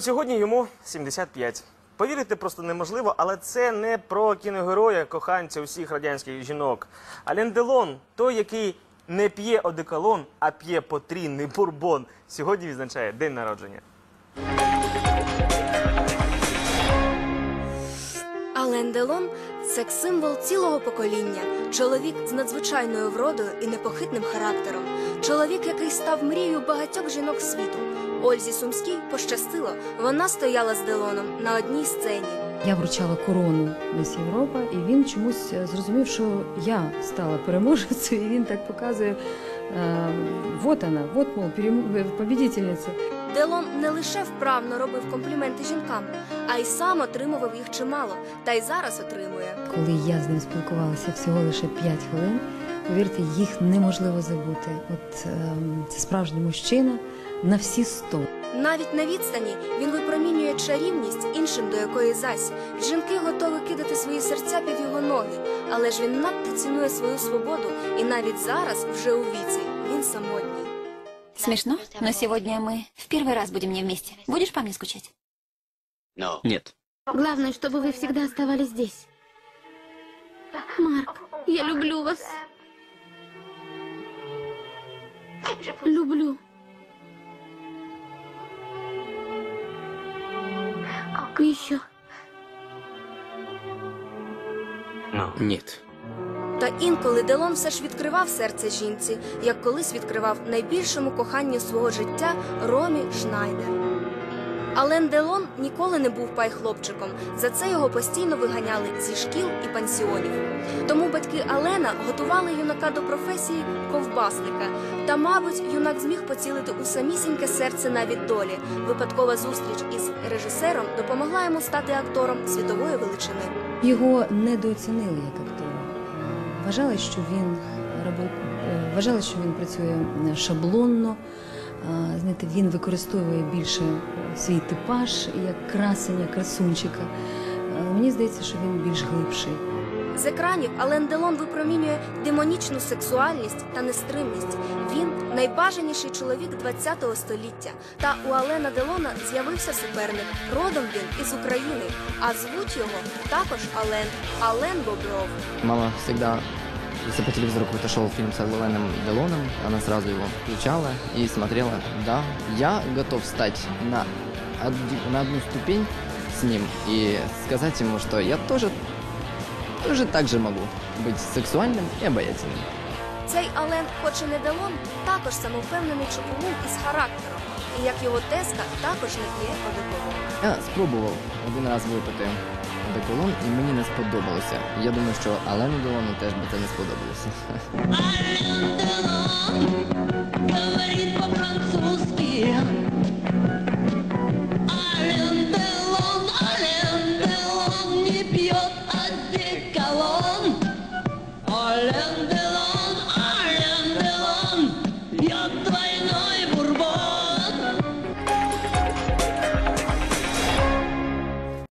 Сьогодні йому 75. Повірити просто неможливо, але це не про кіногероя, коханця усіх радянських жінок. Ален Делон, той, який не п'є одеколон, а п'є потрійний бурбон, сьогодні відзначає день народження. Ален Делон секс-символ цілого покоління, чоловік з надзвичайною вродою і непохитним характером, чоловік, який став мрією багатьох жінок світу. Ользі Сумській пощастило, вона стояла з Делоном на одній сцені. Я вручала корону Міс Європа, і він чомусь е, зрозумів, що я стала переможецею, і він так показує. е, Вот она, вот, мол, победительниця. Делон не лише вправно робив компліменти жінкам, а й сам отримував їх чимало, та й зараз отримує. Коли я з ним спілкувалася всього лише 5 хвилин, повірте, їх неможливо забути. От ем, це справжній мужчина на всі 100. Навіть на відстані він випромінює чарівність іншим, до якої зась. Жінки готові кидати свої серця під його ноги, але ж він надто цінує свою свободу, і навіть зараз, вже у віці, він самотній. Смешно, но сегодня мы в первый раз будем не вместе. Будешь по мне скучать? Нет. Главное, чтобы вы всегда оставались здесь. Марк, я люблю вас. Люблю. Еще. Нет. Та інколи Делон все ж відкривав серце жінці, як колись відкривав найбільшому коханню свого життя Ромі Шнайдер. Ален Делон ніколи не був пай-хлопчиком. За це його постійно виганяли зі шкіл і пансіонів. Тому батьки Алена готували юнака до професії ковбасника. Та, мабуть, юнак зміг поцілити у самісіньке серце навіть долі. Випадкова зустріч із режисером допомогла йому стати актором світової величини. Його недооцінили як актора. Вважали, що він робить, е, вважали, що він працює е, шаблонно. Знаєте, він використовує більше е, свій типаж як красення, красунчика. Е, Мені здається, що він більш глибший. З екранів Ален Делон випромінює демонічну сексуальність та нестримність. Він найбажаніший чоловік ХХ століття. Та у Алена Делона з'явився суперник. Родом він із України, а звуть його також Ален Ален Бобров. Мама всегда, если по телевизору какой-то шел фильм с Алленом Делоном, она сразу его включала и смотрела. Да, я готов стать на, од- на одну ступень с ним и сказать ему, что я тоже, тоже так же могу быть сексуальным и обаятельным. Цей Ален, хоч і не Делон, також самовпевнений чоловік із характером. І як його тезка, також не п'є одеколон. Я спробував один раз випити одеколон і мені не сподобалося. Я думаю, що Алену Делону теж би це не сподобалося. Говорит по-французски